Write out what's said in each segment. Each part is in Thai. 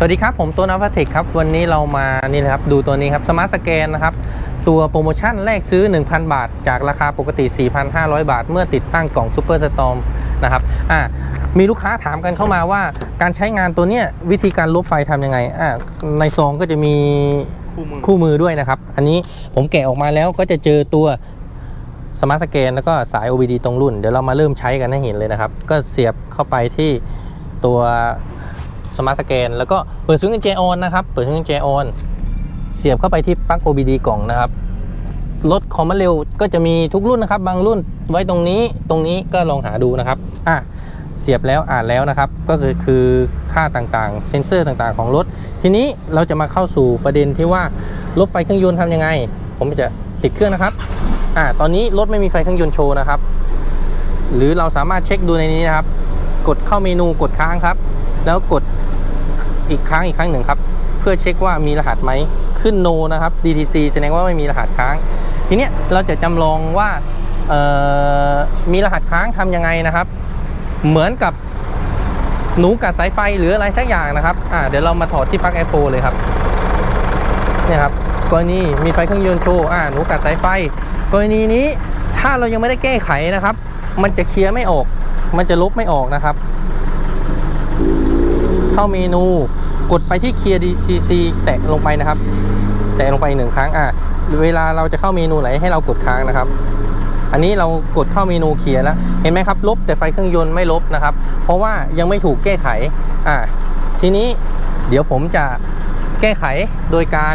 สวัสดีครับ ผมตัวนัฟเทคครับ วันนี้เรามานี่นะครับดูตัวนี้ครับสมาร์ทสแกนนะครับ ตัวโปรโมชั่นแรกซื้อ 1,000 บาท จากราคาปกติ 4,500 บาท เมื่อติดตั้งกล่องซูเปอร์สตอมนะครับอ่ามีลูกค้าถามกันเข้ามาว่าการใช้งานตัวเนี้ยวิธีการลบไฟทำยังไงอ่าในซองก็จะมีคู่มือคู่มือด้วยนะครับ อันนี้ผมแกะออกมาแล้วก็จะเจอตัวสมาร์ทสแกนแล้วก็สาย OBD ตรงรุ่น เดี๋ยวเรามาเริ่มใช้กันให้เห็นเลยนะครับ ก็เสียบเข้าไปที่ตัว สมาร์ทสแกนแล้วก็เปิดสวิตช์กุญแจออนนะครับ เปิดสวิตช์กุญแจออนเสียบเข้าไปที่ปลั๊ก OBD กล่องนะครับ รถคอมมาเร็วก็จะมีทุกรุ่นนะครับ บางรุ่นไว้ตรงนี้ตรงนี้ก็ลองหาดูนะครับอะเสียบแล้วอ่านแล้วนะครับ ก็คือคือค่าต่างๆ เซ็นเซอร์ต่างๆ ของรถ ทีนี้เราจะมาเข้าสู่ประเด็นที่ว่ารถไฟเครื่องยนต์ทำยังไง ผมจะติดเครื่องนะครับอ่าตอนนี้รถไม่มีไฟเครื่องยนต์โชว์นะครับ หรือเราสามารถเช็คดูในนี้นะครับ กดเข้าเมนูกดค้างครับ แล้วกด อีกครั้งอีกครั้งหนึ่งครับ เพื่อเช็คว่ามีรหัสไหมขึ้น no นะครับ DTC แสดงว่าไม่มีรหัสค้าง ทีเนี้ยเราจะจำลองว่ามีรหัสค้างทำยังไงนะครับ เหมือนกับหนูกัดสายไฟหรืออะไรสักอย่างนะครับอ่าเดี๋ยวเรามาถอดที่ปลั๊ก i4 เลยครับเนี่ยครับกรณีมีไฟเครื่องยนต์โชว์อ่าหนูกัดสายไฟ กรณีนี้ถ้าเรายังไม่ได้แก้ไขนะครับ มันจะเคลียร์ไม่ออก มันจะลบไม่ออกนะครับ เข้าเมนู กดไปที่เคลียร์ DCC แตะลงไปนะครับ แตะลงไปหนึ่งครั้งอะเวลาเราจะเข้าเมนูไหนให้เรากดค้างนะครับ อันนี้เรากดเข้าเมนูเคลียร์แล้วเห็นไหมครับ ลบแต่ไฟเครื่องยนต์ไม่ลบนะครับ เพราะว่ายังไม่ถูกแก้ไขอ่าทีนี้เดี๋ยวผมจะแก้ไขโดยการ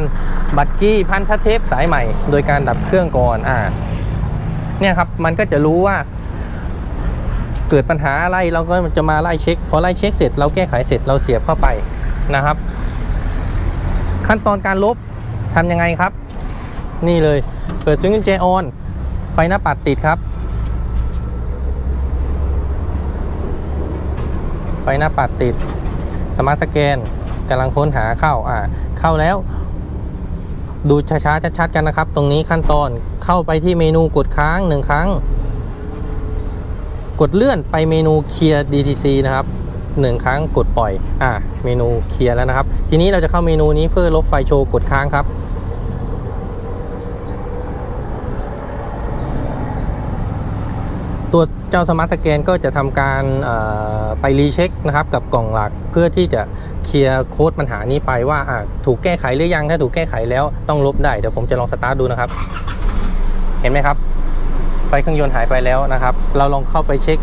บัตรกี้พันธเทปสายใหม่ โดยการดับเครื่องก่อนอ่าเนี่ยครับมันก็จะรู้ว่า เกิดปัญหาอะไรเราก็จะมาไล่เช็ค พอไล่เช็คเสร็จเราแก้ไขเสร็จเราเสียบเข้าไปนะครับ ขั้นตอนการลบทำยังไงครับ นี่เลยเปิดสวิตช์กุญแจออน ไฟหน้าปัดติดครับ ไฟหน้าปัดติด สมาร์ทสแกนกำลังค้นหาเข้าอ่าเข้าแล้ว ดูช้าๆชัดๆกันนะครับ ตรงนี้ขั้นตอนเข้าไปที่เมนูกดค้างหนึ่งครั้ง ดเลื่อนไปเมนูเคลียร์ DTC นะครับหนึ่งครั้งกดปล่อยอ่าเมนูเคลียร์แล้วนะครับ ทีนี้เราจะเข้าเมนูนี้เพื่อลบไฟโชว์กดค้างครับ ตัวเจ้าสมาร์ทสแกนก็จะทำการอ่อไปรีเช็คนะครับกับกล่องหลักเพื่อที่จะเคลียร์โค้ดปัญหานี้ไปว่าอะถูกแก้ไขหรือยังถ้าถูกแก้ไขแล้วต้องลบได้เดี๋ยวผมจะลองสตาร์ทดูนะครับ เห็นไหมครับ ฟเครื่องยนต์หายไปแล้วนะครับ เราลองเข้าไปเช็ค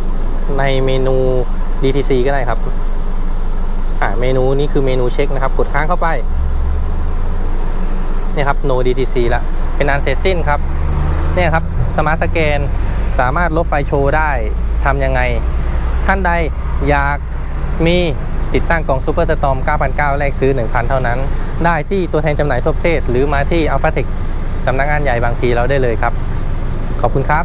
ในเมนู DTC ก็ได้ครับอ่าเมนูนี้คือเมนูเช็คนะครับ กดค้างเข้าไปเนี่ยครับ no DTC ละเป็นอันเสร็จสิ้นครับเนี่ยครับสมาร์ทสแกนสามารถลบไฟโชว์ได้ทำยังไง ท่านใดอยากมีติดตั้งกล่องซูเปอร์สตอม9,900 แรกซื้อ 1,000 เท่านั้น ได้ที่ตัวแทนจำหน่ายทั่วประเทศ หรือมาที่อัลฟาเทคสำนักงานใหญ่บางพีเราได้เลยครับ ขอบคุณครับ